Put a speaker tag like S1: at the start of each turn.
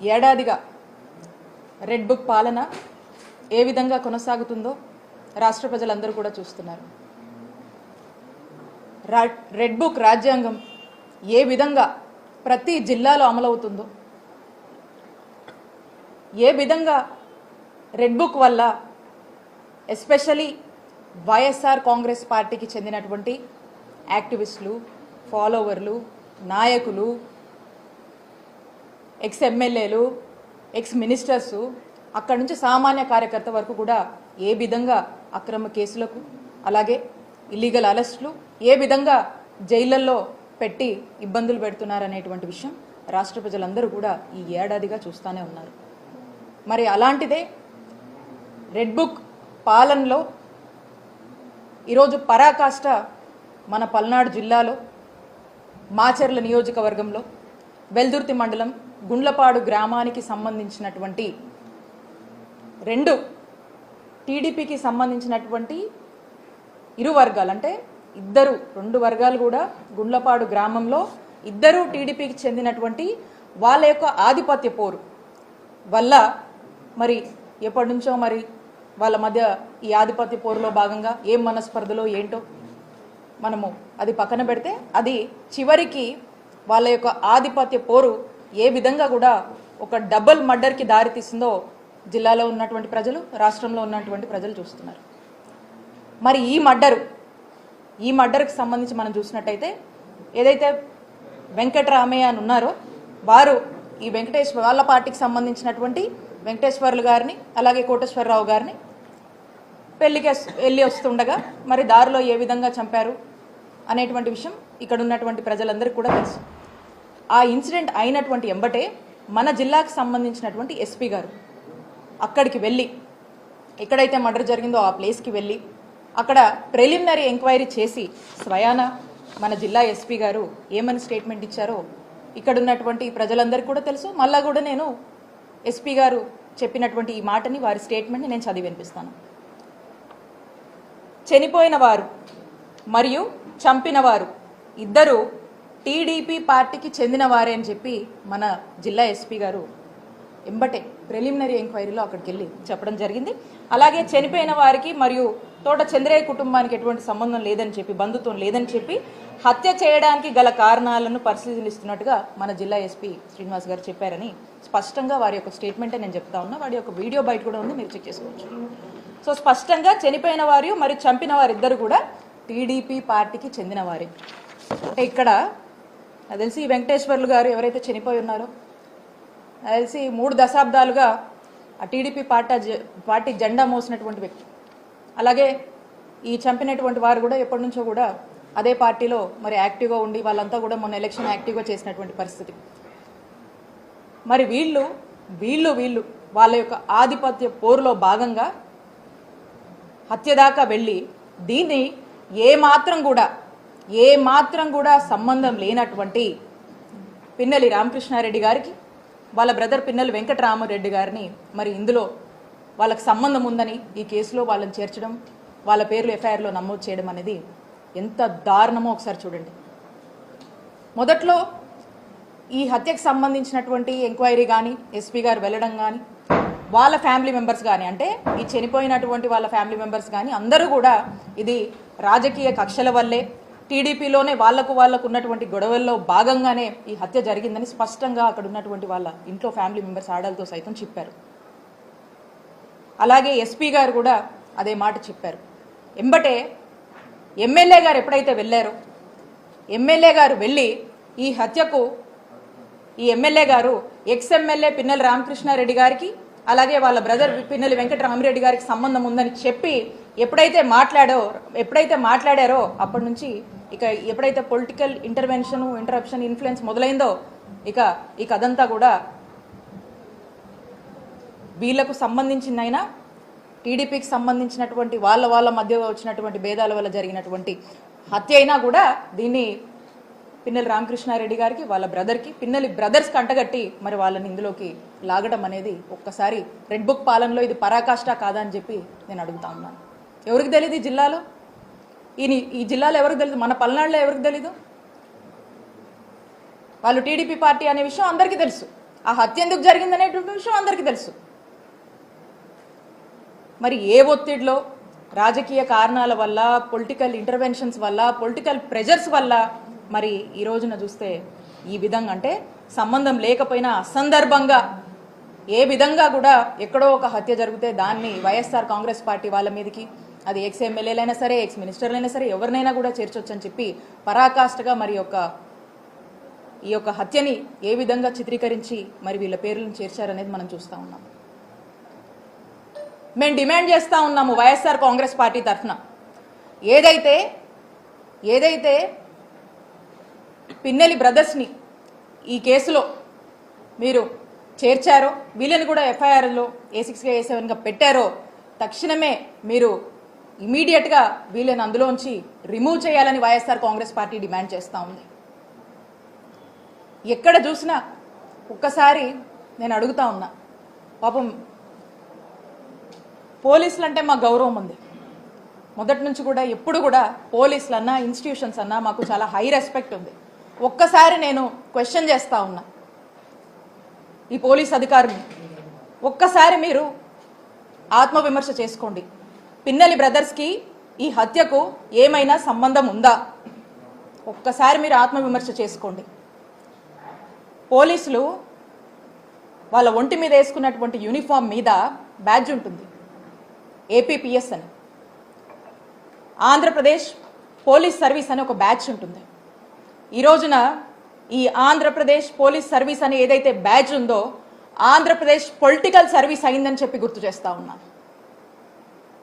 S1: ఏడాదిగా red book పాలన ఏ విధంగా కొనసాగుతుందో రాష్ట్ర ప్రజలందరూ కూడా చూస్తున్నారు. రెడ్ బుక్ రాజ్యాంగం ఏ విధంగా ప్రతి జిల్లాలో అమలవుతుందో ఏ విధంగా రెడ్ బుక్ వల్ల ఎస్పెషలీ వైఎస్ఆర్ కాంగ్రెస్ పార్టీకి చెందినటువంటి యాక్టివిస్టులు ఫాలోవర్లు నాయకులు ఎక్స్ ఎమ్మెల్యేలు ఎక్స్ మినిస్టర్స్ అక్కడి నుంచి సామాన్య కార్యకర్త వరకు కూడా ఏ విధంగా అక్రమ కేసులకు అలాగే ఇల్లీగల్ అరెస్టులు ఏ విధంగా జైళ్ళల్లో పెట్టి ఇబ్బందులు పెడుతున్నారనేటువంటి విషయం రాష్ట్ర ప్రజలందరూ కూడా ఈ ఏడాదిగా చూస్తూనే ఉన్నారు. మరి అలాంటిదే రెడ్ బుక్ పాలనలో ఈరోజు పరాకాష్ట మన పల్నాడు జిల్లాలో మాచర్ల నియోజకవర్గంలో వెల్దుర్తి మండలం గుండ్లపాడు గ్రామానికి సంబంధించినటువంటి రెండు టీడీపీకి సంబంధించినటువంటి ఇరు వర్గాలు అంటే ఇద్దరు రెండు వర్గాలు కూడా గుండ్లపాడు గ్రామంలో ఇద్దరు టీడీపీకి చెందినటువంటి వాళ్ళ యొక్క ఆధిపత్య పోరు వల్ల మరి ఎప్పటి నుంచో మరి వాళ్ళ మధ్య ఈ ఆధిపత్య పోరులో భాగంగా ఏం మనస్పర్ధలో ఏంటో మనము అది పక్కన పెడితే అది చివరికి వాళ్ళ యొక్క ఆధిపత్య పోరు ఏ విధంగా కూడా ఒక డబుల్ మర్డర్కి దారితీసిందో జిల్లాలో ఉన్నటువంటి ప్రజలు రాష్ట్రంలో ఉన్నటువంటి ప్రజలు చూస్తున్నారు. మరి ఈ మర్డరు ఈ మర్డర్కి సంబంధించి మనం చూసినట్టయితే ఏదైతే వెంకటరామయ్య అని ఉన్నారో వారు ఈ వెంకటేశ్వర వాళ్ళ పార్టీకి సంబంధించినటువంటి వెంకటేశ్వర్లు గారిని అలాగే కోటేశ్వరరావు గారిని పెళ్ళికి వెళ్ళి వస్తుండగా మరి దారిలో ఏ విధంగా చంపారు అనేటువంటి విషయం ఇక్కడ ఉన్నటువంటి ప్రజలందరికీ కూడా తెలుసు. ఆ ఇన్సిడెంట్ అయినటువంటి ఎంబటే మన జిల్లాకు సంబంధించినటువంటి ఎస్పీ గారు. అక్కడికి వెళ్ళి ఎక్కడైతే మర్డర్ జరిగిందో ఆ ప్లేస్కి వెళ్ళి అక్కడ ప్రిలిమినరీ ఎంక్వైరీ చేసి స్వయాన మన జిల్లా ఎస్పీ గారు ఏమని స్టేట్మెంట్ ఇచ్చారో ఇక్కడ ఉన్నటువంటి ప్రజలందరికీ కూడా తెలుసు. మళ్ళా కూడా నేను ఎస్పీ గారు చెప్పినటువంటి ఈ మాటని వారి స్టేట్మెంట్ని నేను చదివి వినిపిస్తాను. చనిపోయిన వారు మరియు చంపినవారు ఇద్దరూ ఇద్దరు టీడీపీ పార్టీకి చెందిన వారే అని చెప్పి మన జిల్లా ఎస్పీ గారు ఎంబటే ప్రిలిమినరీ ఎంక్వైరీలో అక్కడికి వెళ్ళి చెప్పడం జరిగింది. అలాగే చనిపోయిన వారికి మరియు తోట చంద్రయ్య కుటుంబానికి ఎటువంటి సంబంధం లేదని చెప్పి బంధుత్వం లేదని చెప్పి హత్య చేయడానికి గల కారణాలను పరిశీలిస్తున్నట్టుగా మన జిల్లా ఎస్పీ శ్రీనివాస్ గారు చెప్పారని స్పష్టంగా వారి యొక్క స్టేట్మెంటే నేను చెప్తా ఉన్నా. వారి యొక్క వీడియో బయట కూడా ఉంది మీరు చెక్ చేసుకోవచ్చు. సో స్పష్టంగా చనిపోయిన వారు మరియు చంపిన వారిద్దరు కూడా టీడీపీ పార్టీకి చెందిన వారే అంటే ఇక్కడ నాకు తెలిసి వెంకటేశ్వర్లు గారు ఎవరైతే చనిపోయి ఉన్నారో నాకు తెలిసి మూడు దశాబ్దాలుగా ఆ టీడీపీ పార్టీ పార్టీ జెండా మోసినటువంటి వ్యక్తి. అలాగే ఈ చంపినటువంటి వారు కూడా ఎప్పటి నుంచో కూడా అదే పార్టీలో మరి యాక్టివ్గా ఉండి వాళ్ళంతా కూడా మొన్న ఎలక్షన్ యాక్టివ్గా చేసినటువంటి పరిస్థితి. మరి వీళ్ళు వీళ్ళు వీళ్ళు వాళ్ళ యొక్క ఆధిపత్య పోరులో భాగంగా హత్య దాకా వెళ్ళి దీన్ని ఏమాత్రం కూడా ఏ మాత్రం కూడా సంబంధం లేనటువంటి పిన్నెలి రామకృష్ణారెడ్డి గారికి వాళ్ళ బ్రదర్ పిన్నెలి వెంకటరామరెడ్డి గారిని మరి ఇందులో వాళ్ళకి సంబంధం ఉందని ఈ కేసులో వాళ్ళని చేర్చడం వాళ్ళ పేర్లు ఎఫ్ఐఆర్లో నమోదు చేయడం అనేది ఎంత దారుణమో ఒకసారి చూడండి. మొదట్లో ఈ హత్యకు సంబంధించినటువంటి ఎంక్వైరీ కానీ ఎస్పీ గారు వెళ్ళడం కానీ వాళ్ళ ఫ్యామిలీ మెంబర్స్ కానీ అంటే ఈ చనిపోయినటువంటి వాళ్ళ ఫ్యామిలీ మెంబర్స్ కానీ అందరూ కూడా ఇది రాజకీయ కక్షల వల్లే టీడీపీలోనే వాళ్ళకు వాళ్ళకు ఉన్నటువంటి గొడవల్లో భాగంగానే ఈ హత్య జరిగిందని స్పష్టంగా అక్కడ ఉన్నటువంటి వాళ్ళ ఇంట్లో ఫ్యామిలీ మెంబర్స్ ఆడలతో సైతం చెప్పారు. అలాగే ఎస్పీ గారు కూడా అదే మాట చెప్పారు. ఎంబటే ఎమ్మెల్యే గారు ఎప్పుడైతే వెళ్ళారో ఎమ్మెల్యే గారు వెళ్ళి ఈ హత్యకు ఈ ఎమ్మెల్యే గారు ఎక్స్ ఎమ్మెల్యే పిన్నెల రామకృష్ణారెడ్డి గారికి అలాగే వాళ్ళ బ్రదర్ పిన్నెల వెంకటరామరెడ్డి గారికి సంబంధం ఉందని చెప్పి ఎప్పుడైతే మాట్లాడో ఎప్పుడైతే మాట్లాడారో అప్పటి నుంచి ఇక ఎప్పుడైతే పొలిటికల్ ఇంటర్వెన్షన్ ఇంటరప్షన్ ఇన్ఫ్లుయెన్స్ మొదలైందో ఇక ఈ కథంతా కూడా వీళ్ళకు సంబంధించిందైనా టీడీపీకి సంబంధించినటువంటి వాళ్ళ వాళ్ళ మధ్య వచ్చినటువంటి భేదాల వల్ల జరిగినటువంటి హత్య అయినా కూడా దీన్ని పిన్నెల రామకృష్ణారెడ్డి గారికి వాళ్ళ బ్రదర్కి పిన్నెలి బ్రదర్స్ కంటగట్టి మరి వాళ్ళని ఇందులోకి లాగడం అనేది ఒక్కసారి రెడ్ బుక్ పాలనలో ఇది పరాకాష్ట కాదా అని చెప్పి నేను అడుగుతా ఉన్నాను. ఎవరికి తెలియదు ఈ జిల్లాలో? ఈ ఈ జిల్లాలో ఎవరికి తెలీదు? మన పల్నాడులో ఎవరికి తెలీదు? వాళ్ళు టీడీపీ పార్టీ అనే విషయం అందరికీ తెలుసు. ఆ హత్య ఎందుకు జరిగిందనేటువంటి విషయం అందరికీ తెలుసు. మరి ఏ ఒత్తిడిలో రాజకీయ కారణాల వల్ల పొలిటికల్ ఇంటర్వెన్షన్స్ వల్ల పొలిటికల్ ప్రెజర్స్ వల్ల మరి ఈ రోజున చూస్తే ఈ విధంగా అంటే సంబంధం లేకపోయినా అసందర్భంగా ఏ విధంగా కూడా ఎక్కడో ఒక హత్య జరిగితే దాన్ని వైఎస్ఆర్ కాంగ్రెస్ పార్టీ వాళ్ళ మీదకి అది ఎక్స్ ఎమ్మెల్యేలైనా సరే ఎక్స్ మినిస్టర్లైనా సరే ఎవరినైనా కూడా చేర్చొచ్చని చెప్పి పరాకాష్ఠగా మరి యొక్క ఈ యొక్క హత్యని ఏ విధంగా చిత్రీకరించి మరి వీళ్ళ పేర్లను చేర్చారనేది మనం చూస్తూ ఉన్నాం. మేము డిమాండ్ చేస్తూ ఉన్నాము వైఎస్ఆర్ కాంగ్రెస్ పార్టీ తరఫున. ఏదైతే ఏదైతే పిన్నెలి బ్రదర్స్ని ఈ కేసులో మీరు చేర్చారో వీళ్ళని కూడా ఎఫ్ఐఆర్లో ఏ సిక్స్గా ఏ సెవెన్గా పెట్టారో తక్షణమే మీరు ఇమీడియట్గా వీళ్ళని అందులోంచి రిమూవ్ చేయాలని వైఎస్ఆర్ కాంగ్రెస్ పార్టీ డిమాండ్ చేస్తూ ఉంది. ఎక్కడ చూసినా ఒక్కసారి నేను అడుగుతా ఉన్నా పాపం పోలీసులు అంటే మా గౌరవం ఉంది. మొదటి నుంచి కూడా ఎప్పుడు కూడా పోలీసులు అన్నా ఇన్స్టిట్యూషన్స్ అన్నా మాకు చాలా హై రెస్పెక్ట్ ఉంది. ఒక్కసారి నేను క్వశ్చన్ చేస్తూ ఉన్నా ఈ పోలీస్ అధికారులు ఒక్కసారి మీరు ఆత్మవిమర్శ చేసుకోండి. పిన్నెలి బ్రదర్స్కి ఈ హత్యకు ఏమైనా సంబంధం ఉందా? ఒక్కసారి మీరు ఆత్మవిమర్శ చేసుకోండి. పోలీసులు వాళ్ళ ఒంటి మీద వేసుకున్నటువంటి యూనిఫామ్ మీద బ్యాడ్జ్ ఉంటుంది. ఏపీపీఎస్ అని. ఆంధ్రప్రదేశ్ పోలీస్ సర్వీస్ అని ఒక బ్యాచ్ ఉంటుంది. ఈ రోజున ఈ ఆంధ్రప్రదేశ్ పోలీస్ సర్వీస్ అని ఏదైతే బ్యాచ్ ఉందో ఆంధ్రప్రదేశ్ పొలిటికల్ సర్వీస్ అయిందని చెప్పి గుర్తు చేస్తా ఉన్నా.